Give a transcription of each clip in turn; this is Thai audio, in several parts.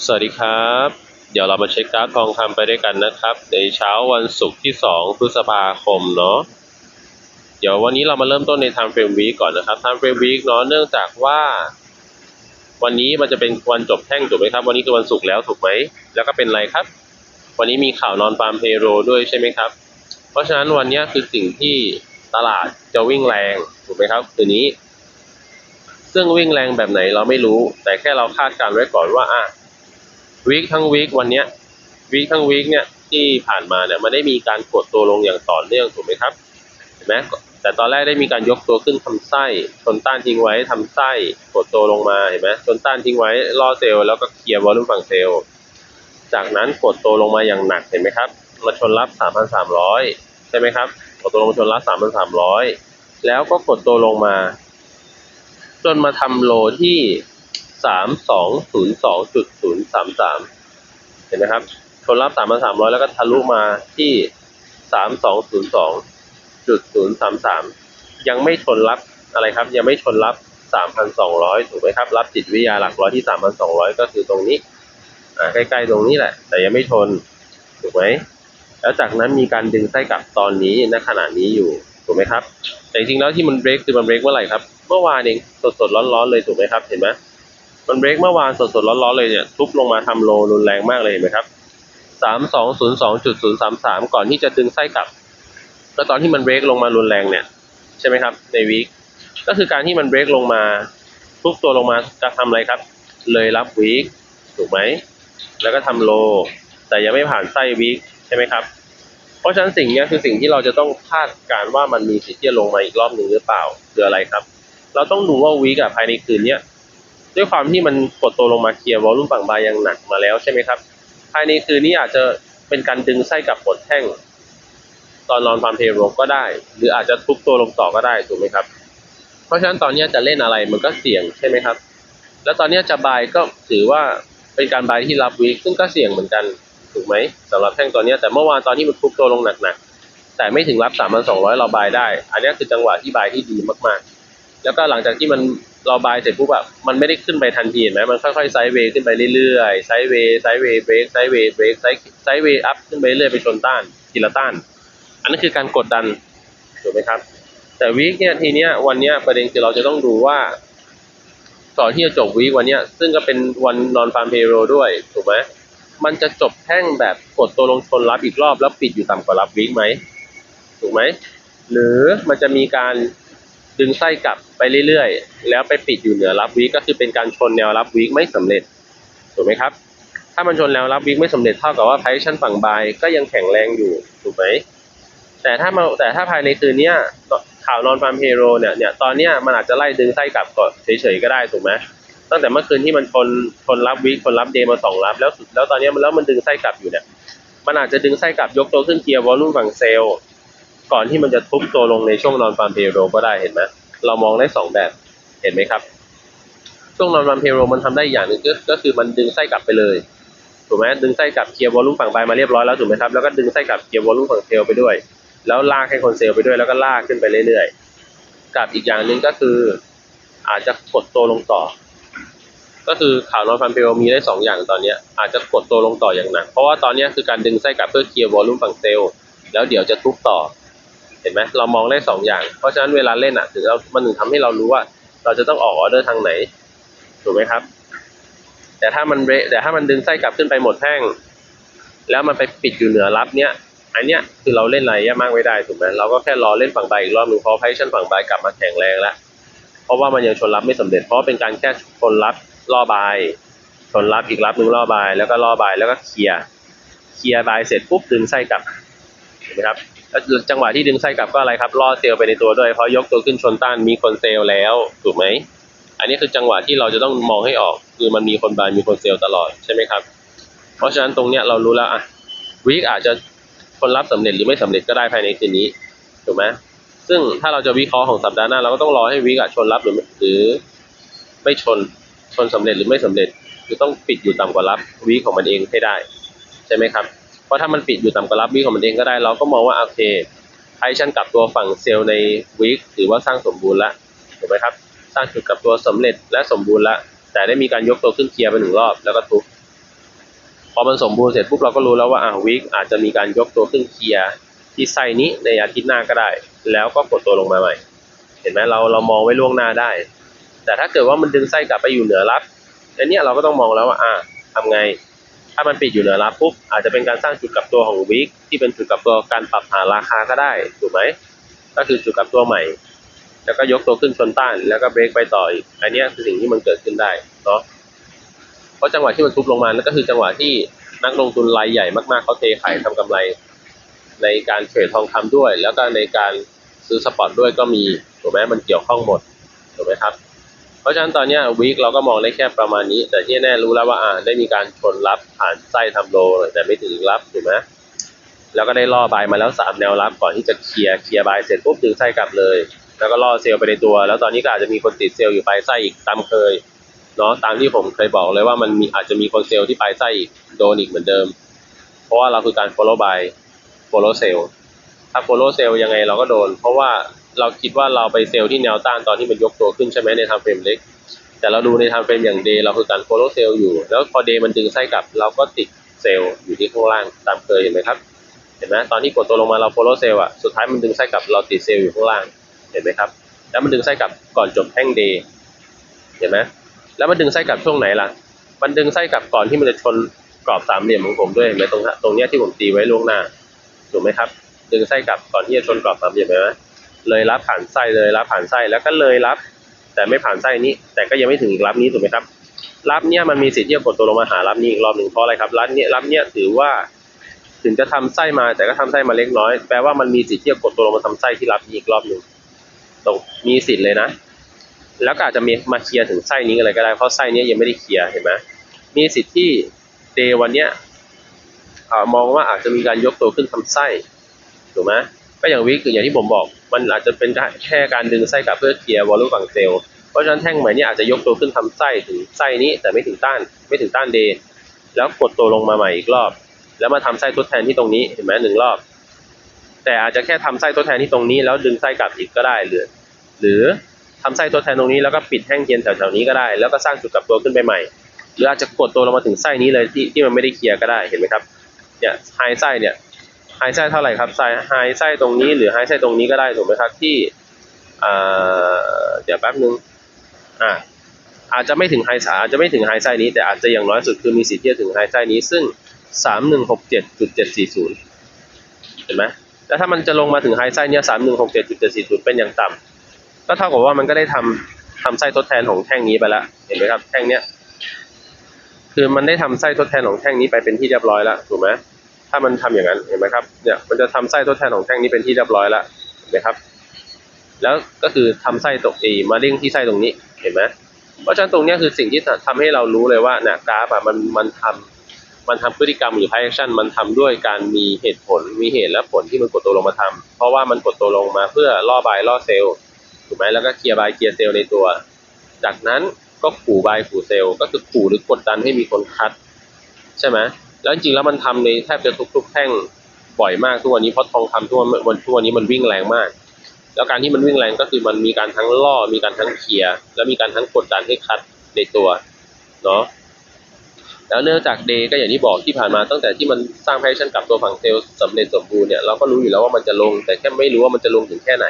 สวัสดีครับ เดี๋ยวเรามาเช็คกราฟทองคำไปด้วยกันนะครับ ในเช้าวันศุกร์ที่ 2 พฤษภาคมเนาะเดี๋ยววันนี้เรามาเริ่มต้นใน time frame week ก่อนนะครับ time frame week เนาะเนื่องจากว่า วันนี้มันจะเป็นวันจบแท่งถูกไหมครับ วันนี้คือวันศุกร์แล้วถูกไหมแล้วก็เป็นอะไรครับ วันนี้มีข่าวนอนฟาร์มเพโรด้วยใช่ไหมครับ เพราะฉะนั้นวันนี้คือสิ่งที่ตลาดจะวิ่งแรงถูกไหมครับคืนนี้ ซึ่งวิ่งแรงแบบไหนเราไม่รู้ แต่แค่เราคาดการณ์ไว้ก่อนว่าอะ วีคทั้งวีควันเนี้ยวีคทั้งวีคเนี่ยที่ผ่านมาเนี่ยมันได้มีการกดตัวลงอย่างต่อเนื่องถูกไหมครับเห็นไหมแต่ตอนแรกได้มีการยกตัวขึ้นทำไส้ชนต้านทิ้งไว้ทำไส้กดตัวลงมาเห็นไหมชนต้านทิ้งไว้ล่อเซลล์แล้วก็เคลียร์วอลลุ่มฝั่งเซลล์จากนั้นกดตัวลงมาอย่างหนักเห็นไหมครับมาชนรับ 3,300 ใช่ไหมครับกดตัวลงมาชนรับ 3,300 แล้วก็กดตัวลงมา จนมาทำโลที่ สามสองศูนย์สองจุดศูนย์สามสามเห็นไหมครับ ชนรับสามพันสามร้อยแล้วก็ทะลุมาที่สามสองศูนย์สองจุดศูนย์สามสามยังไม่ชนรับอะไรครับ ยังไม่ชนรับสามพันสองร้อยถูกไหมครับ รับจิตวิทยาหลักร้อยที่สามพันสองร้อยก็คือตรงนี้อ่าใกล้ๆตรงนี้แหละ แต่ยังไม่ชนถูกไหมแล้วจากนั้นมีการดึงไส้กลับตอนนี้ณขณะนี้อยู่ถูกไหมครับ แต่จริงๆแล้วที่มันเบรกคือมันเบรกเมื่อไหร่ครับ เมื่อวานเองสดๆร้อนๆเลยถูกไหมครับ เห็นไหม มันเบรกเมื่อวานสดๆร้อนๆเลยเนี่ยทุบลงมาทำโลรุนแรงมากเลยเห็นไหมครับสามสองศูนย์สองจุดศูนย์สามสามก่อนที่จะดึงไส้กลับ แล้วตอนที่มันเบรกลงมารุนแรงเนี่ยใช่ไหมครับในวีคก็คือการที่มันเบรกลงมาทุบตัวลงมาจะทำอะไรครับ เลยรับวีคถูกไหมแล้วก็ทำโล แต่ยังไม่ผ่านไส้วีคใช่ไหมครับเพราะฉะนั้นสิ่งนี้คือสิ่งที่เราจะต้องคาดการณ์ว่ามันมีสิทธิ์ที่จะลงมาอีกรอบหนึ่งหรือเปล่าคืออะไรครับ เราต้องดูว่าวีคอะภายในคืนเนี้ย ด้วยความที่มันกดตัวลงมาเคลียร์วอลลุ่มฝั่งบายอย่างหนักมาแล้วใช่ไหมครับภายในคืนนี้อาจจะเป็นการดึงไส้กลับกดแท่ง ตอนนอนฟาร์มเพโรก็ได้ หรืออาจจะทุบตัวลงต่อก็ได้ถูกไหมครับ เพราะฉะนั้นตอนนี้จะเล่นอะไรมันก็เสี่ยงใช่ไหมครับ แล้วตอนนี้จะบายก็ถือว่าเป็นการบายที่รับวีคซึ่งก็เสี่ยงเหมือนกันถูกไหมสำหรับแท่งตอนนี้แต่เมื่อวานตอนที่มันทุบตัวลงหนักๆแต่ไม่ถึงรับ 3,200 เราบายได้ อันนี้คือจังหวะที่บายที่ดีมากๆ แล้วก็หลังจากที่มัน เราบายเสร็จปุ๊บอะมันไม่ได้ขึ้นไปทันทีเห็นไหมมันค่อยๆไซด์เวย์ขึ้นไปเรื่อยๆไซด์เวย์ไซด์เวย์เบรกไซด์เวย์เบรกไซด์ไซด์เวย์อัพขึ้นไปเรื่อยไปชนต้านทีละต้าน อันนั้นคือการกดดันถูกไหมครับ แต่วีคเนี่ยทีเนี้ยวันเนี้ยประเด็นคือเราจะต้องดูว่าก่อนที่จะจบวีควันเนี้ยซึ่งก็เป็นวันนอนฟาร์มเพโรด้วยถูกไหมมันจะจบแท่งแบบกดตัวลงชนรับอีกรอบแล้วปิดอยู่ต่ำกว่ารับวีคไหมถูกไหมหรือมันจะมีการ ดึงไส้กลับไปเรื่อยๆ แล้วไปปิดอยู่เหนือรับวีคก็คือเป็นการชนแนวรับวีคไม่สำเร็จถูกไหมครับ ถ้ามันชนแนวรับวีคไม่สำเร็จเท่ากับว่าไพชั่นฝั่งบายก็ยังแข็งแรงอยู่ถูกไหมแต่ถ้ามาแต่ถ้าภายในคืนเนี้ยข่าวนอนฟาร์มเฮโรเนี่ยเนี่ยตอนเนี้ยมันอาจจะไล่ดึงไส้กลับก่อนเฉยๆก็ได้ถูกไหมตั้งแต่เมื่อคืนที่มันชนชนรับวีคชนรับเดมาสองรับแล้วแล้วตอนเนี้ยมันแล้วมันดึงไส้กลับอยู่เนี่ยมันอาจจะดึงไส้กลับยกตัวขึ้นเกียร์วอลลุ่มฝั่งเซลล์ ก่อนที่มันจะทุบตัวลงในช่วงนอนฟาร์มเฮโรก็ได้เห็นไหมเรามองได้สองแบบเห็นไหมครับ ช่วงนอนฟาร์มเฮโรมันทำได้อย่างหนึ่งก็คือมันดึงไส้กลับไปเลยถูกไหมดึงไส้กลับเคลียร์วอลลุ่มฝั่งบายมาเรียบร้อยแล้วถูกไหมครับแล้วก็ดึงไส้กลับเคลียร์วอลลุ่มฝั่งเซลล์ไปด้วย แล้วลากให้คนเซลล์ไปด้วยแล้วก็ลากขึ้นไปเรื่อยๆกับอีกอย่างหนึ่งก็คือ อาจจะกดตัวลงต่อ ก็คือข่าวนอนฟันเพลมีได้สองอย่างตอนนี้อาจจะกดตัวลงต่ออย่างหนักเพราะว่าตอนนี้คือการดึงไส้กลับเพื่อเคลียร์วอลลุ่มฝั่งเซลล์แล้วเดี๋ยวจะทุบต่อ เห็นไหมเรามองได้สองอย่าง เพราะฉะนั้นเวลาเล่นอะถึงเรามันถึงทำให้เรารู้ว่า เราจะต้องออกออเดอร์ทางไหน ถูกไหมครับ แต่ถ้ามันเรแต่ถ้ามันดึงไส้กลับขึ้นไปหมดแท่ง แล้วมันไปปิดอยู่เหนือรับเนี้ยอันเนี้ยคือเราเล่นอะไรเยอะมากไม่ได้ถูกไหมเราก็แค่รอเล่นฝั่งใบอีกรอบหนึ่งเพราะไพชั่นฝั่งใบกลับมาแข็งแรงแล้วเพราะว่ามันยังชนรับไม่สำเร็จเพราะเป็นการแค่ชนรับล่อใบชนรับอีกรับหนึ่งล่อใบแล้วก็ล่อบแล้วก็เคลียร์เคลียร์ใบเสร็จปุ๊บดึงไส้กลับเห็นไหมครับ แล้วจังหวะที่ดึงไส้กลับก็อะไรครับล่อเซลล์ไปในตัวด้วยเพราะยกตัวขึ้นชนต้านมีคนเซลล์แล้วถูกไหมอันนี้คือจังหวะที่เราจะต้องมองให้ออกคือมันมีคนบายมีคนเซลล์ตลอดใช่ไหมครับ เพราะฉะนั้นตรงเนี้ยเรารู้แล้วอะวีคอาจจะคนรับสำเร็จหรือไม่สำเร็จก็ได้ภายในคืนนี้ถูกไหมซึ่งถ้าเราจะวิเคราะห์ของสัปดาห์หน้าเราก็ต้องรอให้วีคอะชนรับหรือหรือ ไม่ชนชนสำเร็จหรือไม่สำเร็จคือต้องปิดอยู่ต่ำกว่ารับวีคของมันเองให้ได้ ใช่ไหมครับ ราะถ้ามันปิดอยู่ต่ำกว่ารับวีคของมันเองก็ได้ เราก็มองว่าโอเคไพชันกลับตัวฝั่งเซลล์ในวีคถือว่าสร้างสมบูรณ์แล้วถูกไหมครับสร้างจุดกลับตัวสำเร็จและสมบูรณ์แล้วแต่ได้มีการยกตัวขึ้นเคลียร์ไปหนึ่งรอบแล้วก็ทุบพอมันสมบูรณ์เสร็จปุ๊บเราก็รู้แล้วว่าอ่าวิกอาจจะมีการยกตัวขึ้นเคลียร์ที่ไส้นี้ในอาทิตย์หน้าก็ได้ แล้วก็กดตัวลงมาใหม่ เห็นไหมเราเรามองไว้ล่วงหน้าได้ แต่ถ้าเกิดว่ามันดึงไส้กลับไปอยู่เหนือรับอันเนี้ยเราก็ต้องมองแล้วว่าอ่าทำไง ถ้ามันปิดอยู่เหนือรับปุ๊บอาจจะเป็นการสร้างจุดกลับตัวของวิกที่เป็นจุดกลับตัวการปรับหาราคาก็ได้ถูกไหมก็คือจุดกลับตัวใหม่ แล้วก็ยกตัวขึ้นชนต้าน แล้วก็เบรกไปต่ออีกอันนี้คือสิ่งที่มันเกิดขึ้นได้เนาะเพราะจังหวะที่มันทุบลงมานั่นก็คือจังหวะที่นักลงทุนรายใหญ่มากๆเขาเทขายทำกำไร ในการเทรดทองคำด้วย แล้วก็ในการซื้อสปอร์ตด้วยก็มีถูกไหมมันเกี่ยวข้องหมดถูกไหมครับ เพราะฉะนั้นตอนนี้วีคเราก็มองได้แค่ประมาณนี้ แต่ที่แน่รู้แล้วว่าอ่าได้มีการชนรับผ่านไส้ทำโลแต่ไม่ถึงรับถูกไหมแล้วก็ได้ล่อบายมาแล้วสามแนวรับก่อนที่จะเคลียร์เคลียร์บายเสร็จปุ๊บดึงไส้กลับเลย แล้วก็ล่อเซลล์ไปในตัว แล้วตอนนี้ก็อาจจะมีคนติดเซลล์อยู่ปลายไส้อีกตามเคยเนาะตามที่ผมเคยบอกเลยว่ามันมีอาจจะมีคนเซลล์ที่ปลายไส้อีกโดนอีกเหมือนเดิม เพราะว่าเราคือการ follow by follow sell ถ้า follow sell ยังไงเราก็โดน เพราะว่า เราคิดว่าเราไปเซลล์ที่แนวต้านตอนที่มันยกตัวขึ้นใช่ไหมในทางเฟรมเล็ก แต่เราดูในทางเฟรมอย่าง day เราคือการ follow sell อยู่ แล้วพอ day มันดึงไส้กลับ เราก็ติดเซลล์อยู่ที่ข้างล่างตามเคยเห็นไหมครับ เห็นไหมตอนที่กดตัวลงมาเรา follow sell อะสุดท้ายมันดึงไส้กลับเราติดเซลล์อยู่ข้างล่าง เห็นไหมครับ แล้วมันดึงไส้กลับก่อนจบแท่ง day เห็นไหมแล้วมันดึงไส้กลับช่วงไหนล่ะ มันดึงไส้กลับก่อนที่มันจะชนกรอบสามเหลี่ยมของผมด้วยเห็นไหมตรงตรงเนี้ยที่ผมตีไว้ล่วงหน้าถูกไหมครับ ดึงไส้กลับก่อนที่จะชนกรอบสามเหลี่ยมเห็นไหม เลยรับผ่านไส้เลยรับผ่านไส้แล้วก็เลยรับ แต่ไม่ผ่านไส้นี้ แต่ก็ยังไม่ถึงอีกรับนี้ถูกไหมครับรับเนี้ยมันมีสิทธิ์ที่จะกดตัวลงมาหารับนี้อีกรอบหนึ่งเพราะอะไรครับรับเนี้ยรับเนี้ยถือว่าถึงจะทำไส้มาแต่ก็ทำไส้มาเล็กน้อย แปลว่ามันมีสิทธิ์ที่จะกดตัวลงมาทำไส้ที่รับนี้อีกรอบหนึ่งตรงมีสิทธิ์เลยนะ แล้วก็อาจจะมีมาเคลียร์ถึงไส้นี้อะไรก็ได้เพราะไส้นี้ยังไม่ได้เคลียร์เห็นไหมมีสิทธิ์ที่เดยวันเนี้ยมองว่าอาจจะมีการยกตัวขึ้นทำไส้ถูกไหมก็อย่างวิกอย่างที่ผมบอก มันอาจจะเป็นแค่การดึงไส้กลับเพื่อเคลียร์วอลลุ่มฝั่งเซลล์เพราะฉะนั้นแท่งใหม่นี่ยอาจจะยกตัวขึ้นทำไส้ถึงไส้นี้แต่ไม่ถึงต้านไม่ถึงต้านเดย์แล้วกดตัวลงมาใหม่อีกรอบ แล้วมาทำไส้ทดแทนที่ตรงนี้เห็นไหมหนึ่งรอบ แต่อาจจะแค่ทำไส้ทดแทนที่ตรงนี้ แล้วดึงไส้กลับอีกก็ได้หรือหรือทำไส้ทดแทนตรงนี้แล้วก็ปิดแท่งเย็นแถวๆนี้ก็ได้ แล้วก็สร้างจุดกลับตัวขึ้นไปใหม่ หรืออาจจะกดตัวลงมาถึงไส้นี้เลยที่ที่มันไม่ได้เคลียร์ก็ได้เห็นไหมครับเนี่ยไฮไส้เนี่ย ไฮไส้เท่าไหร่ครับไส้ไฮไส้ตรงนี้หรือไฮไส้ตรงนี้ก็ได้ถูกไหมครับที่เดี๋ยวแป๊บนึงอ่าอาจจะไม่ถึงไฮสาอาจจะไม่ถึงไฮไส้นี้ แต่อาจจะอย่างน้อยสุดคือมีสิทธิ์ที่จะถึงไฮไส้นี้ซึ่งสามหนึ่งหกเจ็ดจุดเจ็ดสี่ศูนย์เห็นไหมแล้วถ้ามันจะลงมาถึงไฮไส้เนี่ยสามหนึ่งหกเจ็ดจุดเจ็ดสี่ศูนย์เป็นอย่างต่ำก็เท่ากับว่ามันก็ได้ทำทำไส้ทดแทนของแท่งนี้ไปแล้วเห็นไหมครับแท่งเนี้ยคือมันได้ทำไส้ทดแทนของแท่งนี้ไปเป็นที่เรียบร้อยแล้วถูกไหม ถ้ามันทำอย่างนั้นเห็นไหมครับเนี่ยมันจะทำไส้ทดแทนของแท่งนี้เป็นที่เรียบร้อยแล้วเห็นไหมครับ แล้วก็คือทำไส้ตรงเอมาเร่งที่ไส้ตรงนี้เห็นไหมเพราะฉะนั้นตรงนี้คือสิ่งที่ทำให้เรารู้เลยว่าเนี่ยกราฟอะมันมันทำมันทำพฤติกรรมหรือ price action มันทำด้วยการมีเหตุผลมีเหตุและผลที่มันกดตัวลงมาทำเพราะว่ามันกดตัวลงมาเพื่อล่อบายล่อเซลล์ถูกไหมแล้วก็เคลียร์บายเคลียร์เซลล์ในตัว จากนั้นก็ขู่บายขู่เซลล์ก็คือขู่หรือกดดันให้มีคนคัด ใช่ไหม แล้วจริงๆแล้วมันทำในแทบจะทุกๆแท่งบ่อยมากทุกวันนี้เพราะทองคำทุกวันวันทุกวันนี้มันวิ่งแรงมาก แล้วการที่มันวิ่งแรงก็คือมันมีการทั้งล่อมีการทั้งเคลียร์แล้วมีการทั้งกดดันให้คัดในตัวเนาะแล้วเนื่องจากเดย์ก็อย่างที่บอกที่ผ่านมาตั้งแต่ที่มันสร้างแพชชั่นกับตัวฝั่งเซลล์สำเร็จสมบูรณ์เนี่ยเราก็รู้อยู่แล้วว่ามันจะลง แต่แค่ไม่รู้ว่ามันจะลงถึงแค่ไหน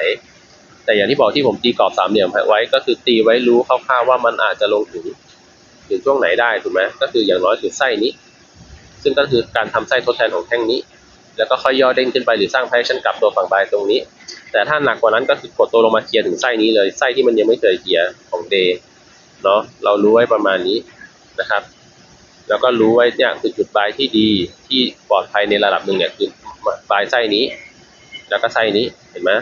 แต่อย่างที่บอกที่ผมตีกรอบสามเหลี่ยมไว้ก็คือตีไว้รู้คร่าวๆว่ามันอาจจะลงถึงถึงช่วงไหนได้ถูกไหมก็คืออย่างน้อยคือไส้นี้ ซึ่งก็คือการทำไส้ทดแทนของแท่งนี้ แล้วก็ค่อยย่อเด้งขึ้นไปหรือสร้างแพชชั่นกลับตัวฝั่งบายตรงนี้ แต่ถ้าหนักกว่านั้นก็คือกดตัวลงมาเคลียร์ถึงไส้นี้เลยไส้ที่มันยังไม่เคยเคลียร์ของเดเนาะเรารู้ไว้ประมาณนี้นะครับ แล้วก็รู้ไว้เนี่ยคือจุดบายที่ดีที่ปลอดภัยในระดับหนึ่งเนี่ยคือบายไส้นี้ แล้วก็ไส้นี้เห็นไหม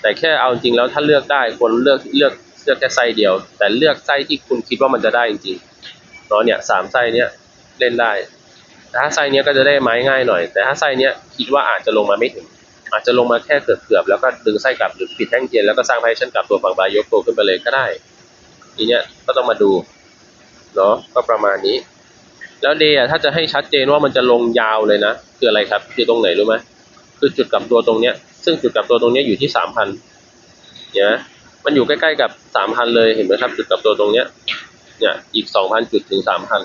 แต่แค่เอาจริงแล้วถ้าเลือกได้ควรเลือกเลือกเลือกแค่ไส้เดียว แต่เลือกไส้ที่คุณคิดว่ามันจะได้จริงๆเนาะเนี่ยสามไส้เนี้ยเล่นได้ แต่ถ้าไส้เนี้ยก็จะได้ไม้ง่ายหน่อย แต่ถ้าไส้เนี้ยคิดว่าอาจจะลงมาไม่ถึง อาจจะลงมาแค่เกือบๆแล้วก็ดึงไส้กลับหรือปิดแท่งเทียนแล้วก็สร้างไพชั่นกลับตัวฝั่งบายยกตัวขึ้นไปเลยก็ได้ทีเนี้ยก็ต้องมาดูเนาะก็ประมาณนี้ แล้วเดย์อะถ้าจะให้ชัดเจนว่ามันจะลงยาวเลยนะคืออะไรครับคือตรงไหนรู้ไหมคือจุดกลับตัวตรงเนี้ย ซึ่งจุดกลับตัวตรงเนี้ยอยู่ที่สามพันเนี่ยนะมันอยู่ใกล้ๆกับสามพันเลยเห็นไหมครับ จุดกลับตัวตรงเนี้ยเนี่ยอีกสองพันจุดถึงสามพัน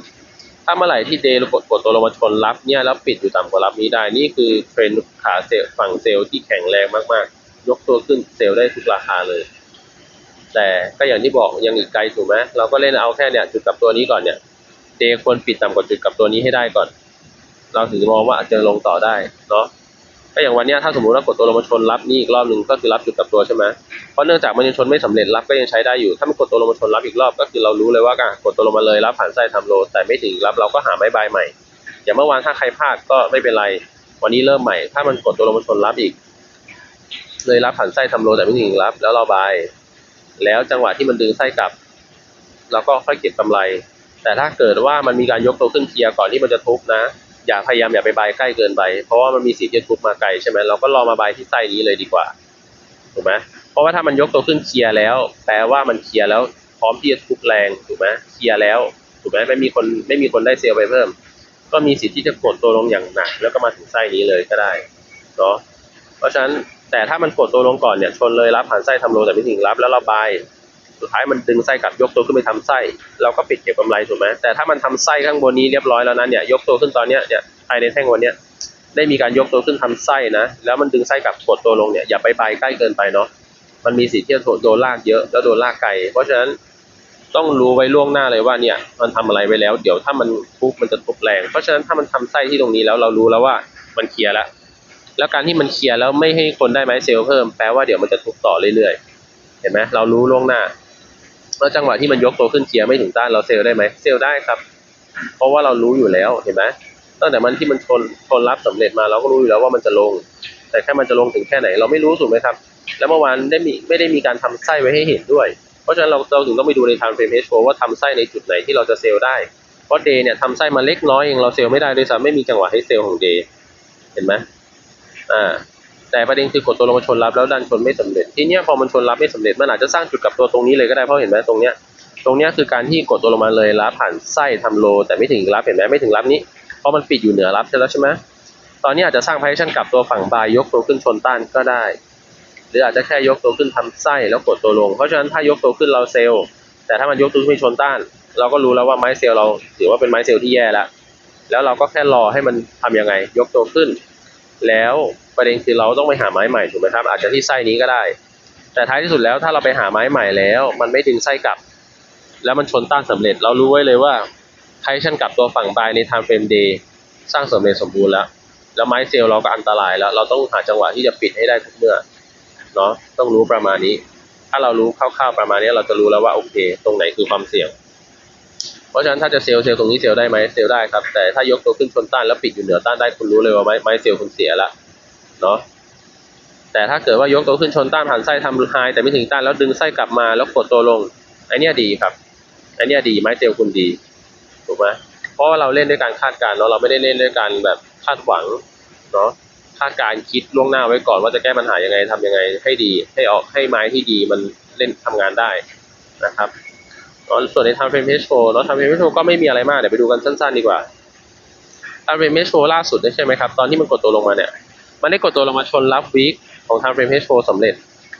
ถ้าเมื่อไหร่ที่เดย์กดกดตัวลงมาชนรับเนี่ยแล้วปิดอยู่ต่ำกว่ารับนี้ได้ นี่คือเทรนด์ขาเซลฝั่งเซลล์ที่แข็งแรงมากๆ ยกตัวขึ้นเซลล์ได้ทุกราคาเลย แต่ก็อย่างที่บอกยังอีกไกลถูกไหมเราก็เล่นเอาแค่เนี่ยจุดกับตัวนี้ก่อนเนี่ยเดย์ควรปิดต่ำกว่าจุดกับตัวนี้ให้ได้ก่อน เราถึงมองว่าอาจจะลงต่อได้เนาะ ก็อย่างวันนี้ถ้าสมมติว่ากดตัวลงมาชนรับนี่อีกรอบหนึ่งก็คือรับจุดกลับตัวใช่ไหมเพราะเนื่องจากมันยังชนไม่สำเร็จรับก็ยังใช้ได้อยู่ ถ้ามันกดตัวลงมาชนรับอีกรอบก็คือเรารู้เลยว่าการกดตัวลงมาเลยรับผ่านไส้ทำโล แต่ไม่ถึงรับเราก็หาไม้บายใหม่ อย่างเมื่อวานถ้าใครพลาดก็ไม่เป็นไร วันนี้เริ่มใหม่ ถ้ามันกดตัวลงมาชนรับอีก เลยรับผ่านไส้ทำโลแต่ไม่ถึงรับ แล้วเราบาย แล้วจังหวะที่มันดึงไส้กลับเราก็ค่อยเก็บกำไร แต่ถ้าเกิดว่ามันมีการยกตัวขึ้นเคลียร์ก่อนที่มันจะทุบนะ อย่าพยายามอย่าไปบายใกล้เกินไป เพราะว่ามันมีสิทธิ์ที่จะทุบมาไกลใช่ไหมเราก็รอมาบายที่ไส้นี้เลยดีกว่าถูกไหมเพราะว่าถ้ามันยกตัวขึ้นเคลียร์แล้ว แปลว่ามันเคลียร์แล้วพร้อมที่จะทุบแรงถูกไหมเคลียร์แล้วถูกไหมไม่มีคนไม่มีคนได้เซลล์ไปเพิ่ม ก็มีสิทธิ์ที่จะกดตัวลงอย่างหนักแล้วก็มาถึงไส้นี้เลยก็ได้เนาะเพราะฉะนั้นแต่ถ้ามันกดตัวลงก่อนเนี่ยชนเลยรับผ่านไส้ทำโลแต่ไม่ถึงรับแล้วเราบาย สุดท้ายมันดึงไส้กลับยกตัวขึ้นไปทำไส้ เราก็ปิดเก็บกำไรถูกไหมแต่ถ้ามันทำไส้ข้างบนนี้เรียบร้อยแล้วนะเนี่ยยกตัวขึ้นตอนเนี้ยเนี่ยภายในแท่งวันเนี้ยได้มีการยกตัวขึ้นทำไส้นะ แล้วมันดึงไส้กลับกดตัวลงเนี่ยอย่าไปบายใกล้เกินไปเนาะมันมีสิทธิ์ที่จะโดนลากเยอะแล้วโดนลากไกลเพราะฉะนั้นต้องรู้ไว้ล่วงหน้าเลยว่าเนี่ยมันทำอะไรไว้แล้ว เดี๋ยวถ้ามันทุบมันจะทุบแรง เพราะฉะนั้นถ้ามันทำไส้ที่ตรงนี้แล้วเรารู้แล้วว่ามันเคลียร์แล้วแล้วการที่มันเคลียร์แล้วไม่ให้คนได้ไม้เซลล์เพิ่มแปลว่าเดี๋ยวมันจะทุบต่อเรื่อยๆ เห็นไหมเรารู้ล่วงหน้า แล้วจังหวะที่มันยกตัวขึ้นเคลียร์ไม่ถึงต้านเราเซลได้ไหมเซลได้ครับ เพราะว่าเรารู้อยู่แล้วเห็นไหมตั้งแต่มันที่มันชนชนรับสำเร็จมาเราก็รู้อยู่แล้วว่ามันจะลง แต่แค่มันจะลงถึงแค่ไหน เราไม่รู้ถูกไหมครับ แล้วเมื่อวานได้มีไม่ได้มีการทำไส้ไว้ให้เห็นด้วย เพราะฉะนั้นเราเราถึงต้องไปดูในทางเฟรมเฮชโว่าทำไส้ในจุดไหนที่เราจะเซลได้ เพราะเดย์เนี่ยทำไส้มาเล็กน้อยเองเราเซลไม่ได้ด้วยซ้ำไม่มีจังหวะให้เซลของเดย์เห็นไหมอ่า แต่ประเด็นคือกดตัวลงมาชนรับแล้วดันชนไม่สำเร็จทีเนี้ยพอมันชนรับไม่สำเร็จมันอาจจะสร้างจุดกลับตัวตรงนี้เลยก็ได้เพราะเห็นไหมตรงเนี้ยตรงเนี้ยคือการที่กดตัวลงมาเลยรับผ่านไส้ทำโล แต่ไม่ถึงรับเห็นไหมไม่ถึงรับนี้เพราะมันปิดอยู่เหนือรับใช่แล้วใช่ไหมตอนนี้อาจจะสร้างพาร์ชั่นกลับตัวฝั่งบายยกตัวขึ้นชนต้านก็ได้ หรืออาจจะแค่ยกตัวขึ้นทำไส้แล้วกดตัวลง เพราะฉะนั้นถ้ายกตัวขึ้นเราเซลล์แต่ถ้ามันยกตัวขึ้นชนต้าน เราก็รู้แล้วว่าไม้เซลล์เราถือว่าเป็นไม้เซลล์ที่แย่แล้วแล้วเราก็แค่รอให้มันทำยังไง ยกตัวขึ้น แล้ว ประเด็นคือเราต้องไปหาไม้ใหม่ถูกไหมครับ อาจจะที่ไส้นี้ก็ได้ แต่ท้ายที่สุดแล้วถ้าเราไปหาไม้ใหม่แล้ว มันไม่ดึงไส้กลับ แล้วมันชนต้านสำเร็จ เรารู้ไว้เลยว่าไทชันกลับตัวฝั่งบายใน time frame day สร้างสำเร็จสมบูรณ์แล้ว แล้วไม้เซลล์เราก็อันตรายแล้ว เราต้องหาจังหวะที่จะปิดให้ได้ทุกเมื่อเนาะต้องรู้ประมาณนี้ ถ้าเรารู้คร่าวๆประมาณนี้เราจะรู้แล้วว่าโอเค ตรงไหนคือความเสี่ยงเพราะฉะนั้นถ้าจะเซลล์เซลล์ตรงนี้เซลล์ได้ไหมเซลล์ได้ครับแต่ถ้ายกตัวขึ้นชนต้านแล้วปิดอยู่เหนือต้านได้คุณรู้เลยว่าไม้ไม้เซลล์คุณเสียละ เนาะแต่ถ้าเกิดว่ายกตัวขึ้นชนต้านผ่านไส้ทำไฮแต่ไม่ถึงต้านแล้วดึงไส้กลับมาแล้วกดตัวลงไอเนี้ยดีครับอันเนี้ยดีไม้เซลล์คุณดีถูกไหมเพราะว่าเราเล่นด้วยการคาดการณ์เนาะเราไม่ได้เล่นด้วยการแบบคาดหวังเนาะคาดการคิดล่วงหน้าไว้ก่อนว่าจะแก้ปัญหายังไงทำยังไงให้ดีให้ออกให้ไม้ที่ดีมันเล่นทำงานได้นะครับเนส่วนในทางเฟรมเฮชโชเนาะทางเฟรมเฮชโชก็ไม่มีอะไรมากเดี๋ยวไปดูกันสั้นๆดีกว่าทางเฟรมเฮชโชล่าสุดใช่ไหมครับตอนที่มันกดตัวลงมาเนี่ย มันได้กดตัวลงมาชนรับวีคของทางเฟรมเฮชโชสำเร็จ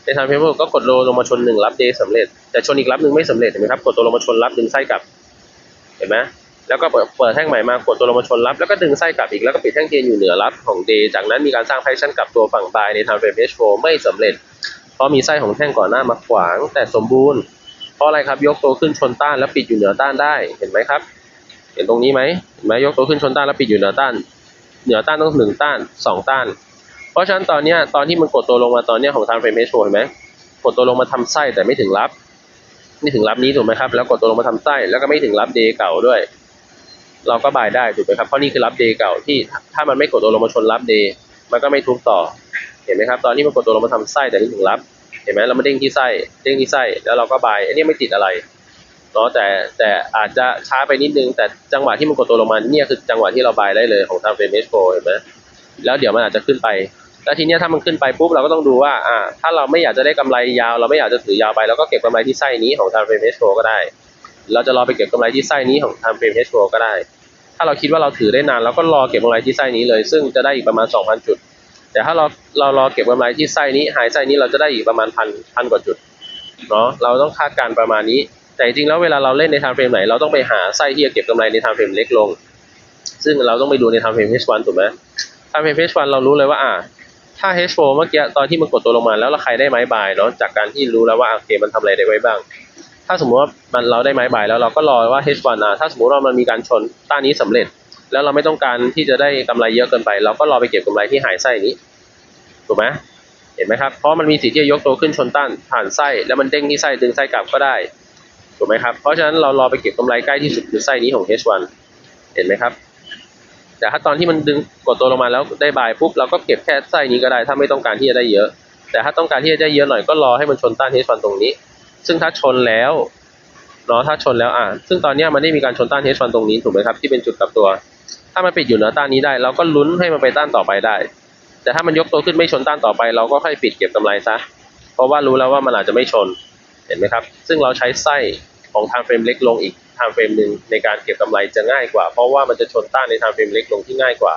ในทางเพเปอร์ก็กดโลลงมาชนหนึ่งรับเดย์สำเร็จ แต่ชนอีกรับหนึ่งไม่สำเร็จเห็นไหมครับ กดตัวลงมาชนรับดึงไส้กลับ เห็นไหมแล้วก็เปิดเปิดแท่งใหม่มากดตัวลงมาชนรับ แล้วก็ดึงไส้กลับอีก แล้วก็ปิดแท่งเทียนอยู่เหนือรับของเดย์จากนั้นมีการสร้างไพชั่นกลับตัวฝั่งบายในทางเฟรมเฮชโไม่สำเร็จ เพราะมีไส้ของแท่งก่อนหน้ามาขวาง แต่สมบูรณ์ เพราะอะไรครับ ยกตัวขึ้นชนต้านแล้วปิดอยู่เหนือต้านได้ เห็นไหมครับ เห็นตรงนี้ไหมเห็นไหมยกตัวขึ้นชนต้านแล้วปิดอยู่เหนือต้าน เหนือต้านต้องหนึ่งต้านสองต้าน ราะฉะนั้นตอนนี้ตอนที่มันกดตัวลงมาตอนนี้ของทางเฟรมเฮชโเห็นไหมกดตัวลงมาทำไส้แต่ไม่ถึงรับไม่ถึงรับนี้ถูกไหมครับ แล้วกดตัวลงมาทำไส้แล้วก็ไม่ถึงรับเดย์เก่าด้วย เราก็บายได้ถูกไหมครับเพราะนี่คือรับเดย์เก่าที่ถ้ามันไม่กดตัวลงมาชนรับเดย์มันก็ไม่ทุบต่อเห็นไหมครับตอนนี้มันกดตัวลงมาทำไส้แต่ไม่ถึงรับเห็นไหมเรามาเด้งที่ไส้เด้งที่ไส้แล้วเราก็บายอันนี้ไม่ติดอะไรเนาะแต่แต่อาจจะช้าไปนิดนึง แต่จังหวะที่มันกดตัวลงมาเนี่ยคือจังหวะที่เราบายได้เลยของทางเฟรมเอสโเห็นไหมแล้วเดี๋ยวมันอาจจะขึ้นไป แล้วทีเนี้ยถ้ามันขึ้นไปปุ๊บเราก็ต้องดูว่าอ่า ถ้าเราไม่อยากจะได้กำไรยาว เราไม่อยากจะถือยาวไปเราก็เก็บกำไรที่ไส้นี้ของทางเฟรมเฮชโก็ได้ เราจะรอไปเก็บกำไรที่ไส้นี้ของทางเฟรมเฮชโก็ได้ ถ้าเราคิดว่าเราถือได้นานเราก็รอเก็บกำไรที่ไส้นี้เลย ซึ่งจะได้อีกประมาณ 2,000 จุด แต่ถ้าเราเรารอเก็บกำไรที่ไส้นี้หายไส้นี้เราจะได้อีกประมาณพันพันกว่าจุดเนาะเราต้องคาดการณ์ประมาณนี้ แต่จริงๆแล้วเวลาเราเล่นใน time frame ไหนเราต้องไปหาไส้ที่จะเก็บกำไรใน time frame เล็กลง ซึ่งเราต้องไปดูใน time frame H1 ถูกไหม time frame H1 เรารู้เลยว่าอ่า ถ้า H4 เมื่อกี้ตอนที่มันกดตัวลงมาแล้วเราใครได้ไม้บายเนาะจากการที่รู้แล้วว่าโอเคมันทำอะไรได้ไว้บ้าง ถ้าสมมติว่ามันเราได้ไม้บายแล้วเราก็รอว่า H1 อะถ้าสมมติว่ามันมีการชนต้านนี้สำเร็จ แล้วเราไม่ต้องการที่จะได้กำไรเยอะเกินไป เราก็รอไปเก็บกำไรที่หายไส้นี้ถูกไหมเห็นไหมครับเพราะมันมีสิทธิ์ที่จะยกตัวขึ้นชนต้านผ่านไส้แล้วมันเด้งที่ไส้ดึงไส้กลับก็ได้ถูกไหมครับเพราะฉะนั้นเรารอไปเก็บกำไรใกล้ที่สุดคือไส้นี้ของ H1 เห็นไหมครับ แต่ถ้าตอนที่มันดึงกดตัวลงมาแล้วได้บายปุ๊บเราก็เก็บแค่ไส้นี้ก็ได้ถ้าไม่ต้องการที่จะได้เยอะ แต่ถ้าต้องการที่จะได้เยอะหน่อยก็รอให้มันชนต้าน H1 ตรงนี้ ซึ่งถ้าชนแล้วเนาะถ้าชนแล้วอะซึ่งตอนนี้มันได้มีการชนต้าน H1 ตรงนี้ถูกไหมครับที่เป็นจุดกลับตัว ถ้ามันปิดอยู่เหนือต้านนี้ได้ เราก็ลุ้นให้มันไปต้านต่อไปได้ แต่ถ้ามันยกตัวขึ้นไม่ชนต้านต่อไป เราก็ค่อยปิดเก็บกำไรซะเพราะว่ารู้แล้วว่ามันอาจจะไม่ชนเห็นไหมครับ ซึ่งเราใช้ไส้ของ time frame เล็กลงอีก time frame หนึ่งในการเก็บกำไรจะง่ายกว่า เพราะว่ามันจะชนต้านใน time frame เล็กลงที่ง่ายกว่า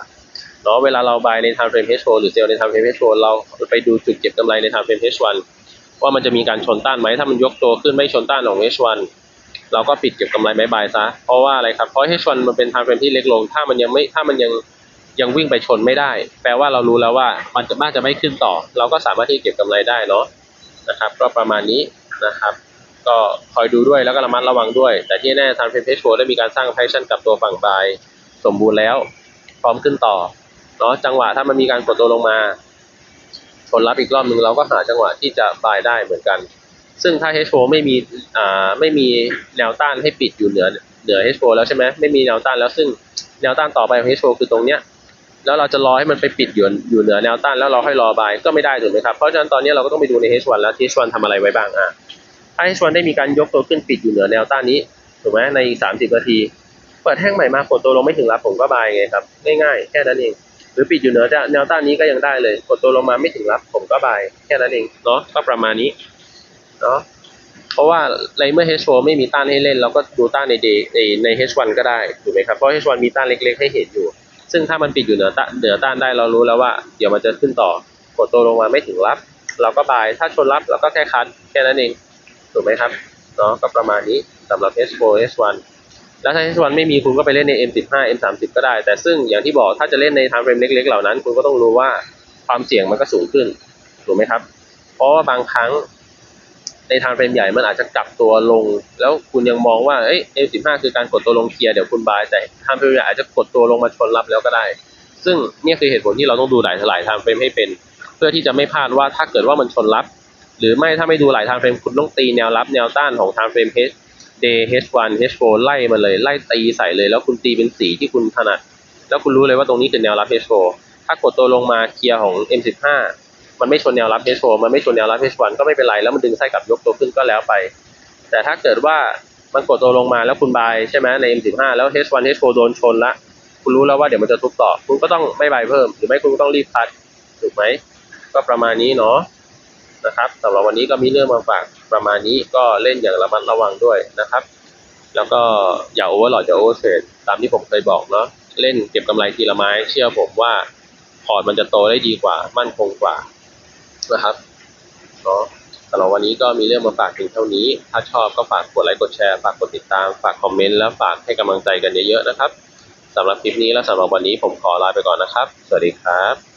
เนาะเวลาเราบายใน time frame H4 หรือเซลล์ใน time frame H4 เราไปดูจุดเก็บกำไรใน time frame H1 ว่ามันจะมีการชนต้านไหมถ้ามันยกตัวขึ้นไม่ชนต้านของ H1 เราก็ปิดเก็บกำไรบายบายซะเพราะว่าอะไรครับเพราะ H1 มันเป็น time frame ที่เล็กลง ถ้ามันยังไม่ถ้ามันยังยังวิ่งไปชนไม่ได้ แปลว่าเรารู้แล้วว่ามันจะน่าจะไม่ขึ้นต่อ เราก็สามารถที่เก็บกำไรได้เนาะนะครับ ก็ประมาณนี้นะครับ ก็คอยดูด้วยแล้วก็ระมัดระวังด้วย แต่ที่แน่ time frame H4 ได้มีการสร้าง passion กับตัวฝั่งบายสมบูรณ์แล้ว พร้อมขึ้นต่อเนาะจังหวะถ้ามันมีการกดตัวลงมาชนรับอีกรอบหนึ่งเราก็หาจังหวะที่จะบายได้เหมือนกัน ซึ่งถ้า H4 ไม่มีอ่าไม่มีแนวต้านให้ปิดอยู่เหนือเหนือ H4 แล้วใช่ไหมไม่มีแนวต้านแล้วซึ่งแนวต้านต่อไปของ H4 คือตรงเนี้ยแล้วเราจะรอให้มันไปปิดอยู่อยู่เหนือแนวต้านแล้วเราค่อยรอบายก็ไม่ได้ถูกไหมครับเพราะฉะนั้นตอนนี้เราก็ต้องไปดูใน H1 แล้ว H1 ทำอะไรไว้บ้างอะ ถ้า H1 ได้มีการยกตัวขึ้นปิดอยู่เหนือแนวต้านนี้ถูกไหมในอีก30นาที เปิดแท่งใหม่มากดตัวลงไม่ถึงรับผมก็บายไงครับ ง่ายๆ แค่นั้นเอง หรือปิดอยู่เหนือแนวต้านนี้ก็ยังได้เลย กดตัวลงมาไม่ถึงรับผมก็บายแค่นั้นเองเนาะก็ประมาณนี้เนาะเพราะว่าในเมื่อ H4 ไม่มีต้านให้เล่น เราก็ดูต้านใน day ในใน H1 ก็ได้ถูกไหมครับเพราะ H1 มีต้านเล็กๆให้เห็นอยู่ ซึ่งถ้ามันปิดอยู่เหนือต้านเหนือต้านได้เรารู้แล้วว่า เดี๋ยวมันจะขึ้นต่อกดตัวลงมาไม่ถึงรับ เราก็บายถ้าชนรับเราก็แค่คัดแค่นั้นเอง ถูกไหมครับเนาะก็ประมาณนี้สำหรับ H4 H1 แล้วถ้า H1 ไม่มีคุณก็ไปเล่นใน M15 M30 ก็ได้ แต่ซึ่งอย่างที่บอกถ้าจะเล่นใน time frame เล็ก ๆ เหล่านั้น คุณก็ต้องรู้ว่าความเสี่ยงมันก็สูงขึ้นถูกไหมครับ เพราะว่าบางครั้งใน time frame ใหญ่มันอาจจะกลับตัวลง แล้วคุณยังมองว่าเอ้ย M15 คือการกดตัวลงเคลียร์เดี๋ยวคุณบายแต่ time frame ใหญ่อาจจะกดตัวลงมาชนรับแล้วก็ได้ ซึ่งนี่คือเหตุผลที่เราต้องดูหลายหลาย time frame ให้เป็น เพื่อที่จะไม่พลาดว่าถ้าเกิดว่ามันชนรับ หรือไม่ถ้าไม่ดูหลาย time frame คุณต้องตีแนวรับแนวต้านของ time frame H day H1 H4 ไล่มาเลยไล่ตีใส่เลย แล้วคุณตีเป็นสีที่คุณถนัด แล้วคุณรู้เลยว่าตรงนี้คือแนวรับ H4 ถ้ากดตัวลงมาเคลียร์ของ M15 มันไม่ชนแนวรับ H4 มันไม่ชนแนวรับ H1 ก็ไม่เป็นไรแล้วมันดึงไส้กลับยกตัวขึ้นก็แล้วไป แต่ถ้าเกิดว่ามันกดตัวลงมาแล้วคุณบายใช่ไหมใน M15 แล้ว H1 H4 โดนชนละคุณรู้แล้วว่าเดี๋ยวมันจะทุบต่อ คุณก็ต้องไม่บายเพิ่ม หรือไม่คุณก็ต้องรีบพัดถูกไหมก็ประมาณนี้เนาะ นะครับสำหรับวันนี้ก็มีเรื่องมาฝากประมาณนี้ก็เล่นอย่างระมัดระวังด้วยนะครับ แล้วก็อย่าโอเวอร์หลอดอย่าโอเวอร์เทรดตามที่ผมเคยบอกเนาะเล่นเก็บกำไรทีละไม้เชื่อผมว่าพอร์ตมันจะโตได้ดีกว่ามั่นคงกว่านะครับเนาะสำหรับวันนี้ก็มีเรื่องมาฝากเพียงเท่านี้ ถ้าชอบก็ฝากกดไลค์กดแชร์ ฝากกดติดตาม ฝากคอมเมนต์ แล้วฝากให้กำลังใจกันเยอะๆนะครับ สำหรับคลิปนี้และสำหรับวันนี้ผมขอลาไปก่อนนะครับ สวัสดีครับ